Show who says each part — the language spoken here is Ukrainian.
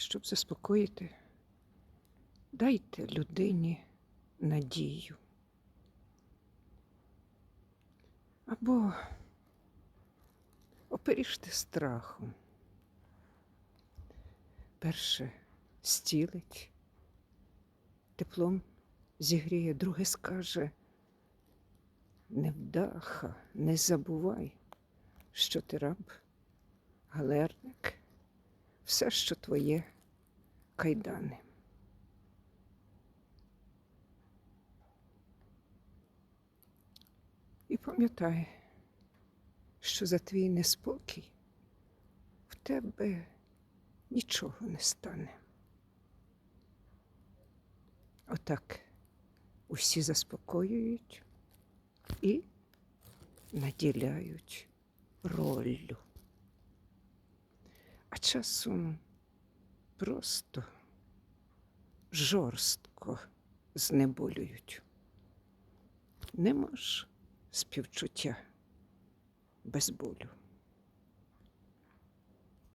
Speaker 1: щоб заспокоїти, дайте людині надію. Або оперіжте страхом. Перше стілить, теплом зігріє, друге скаже. Невдаха, не забувай, що ти раб, галерник, все, що твоє кайдани. І пам'ятай, що за твій неспокій в тебе нічого не стане. Отак усі заспокоюють і наділяють роллю. А часом просто жорстко знеболюють. Нема ж співчуття без болю.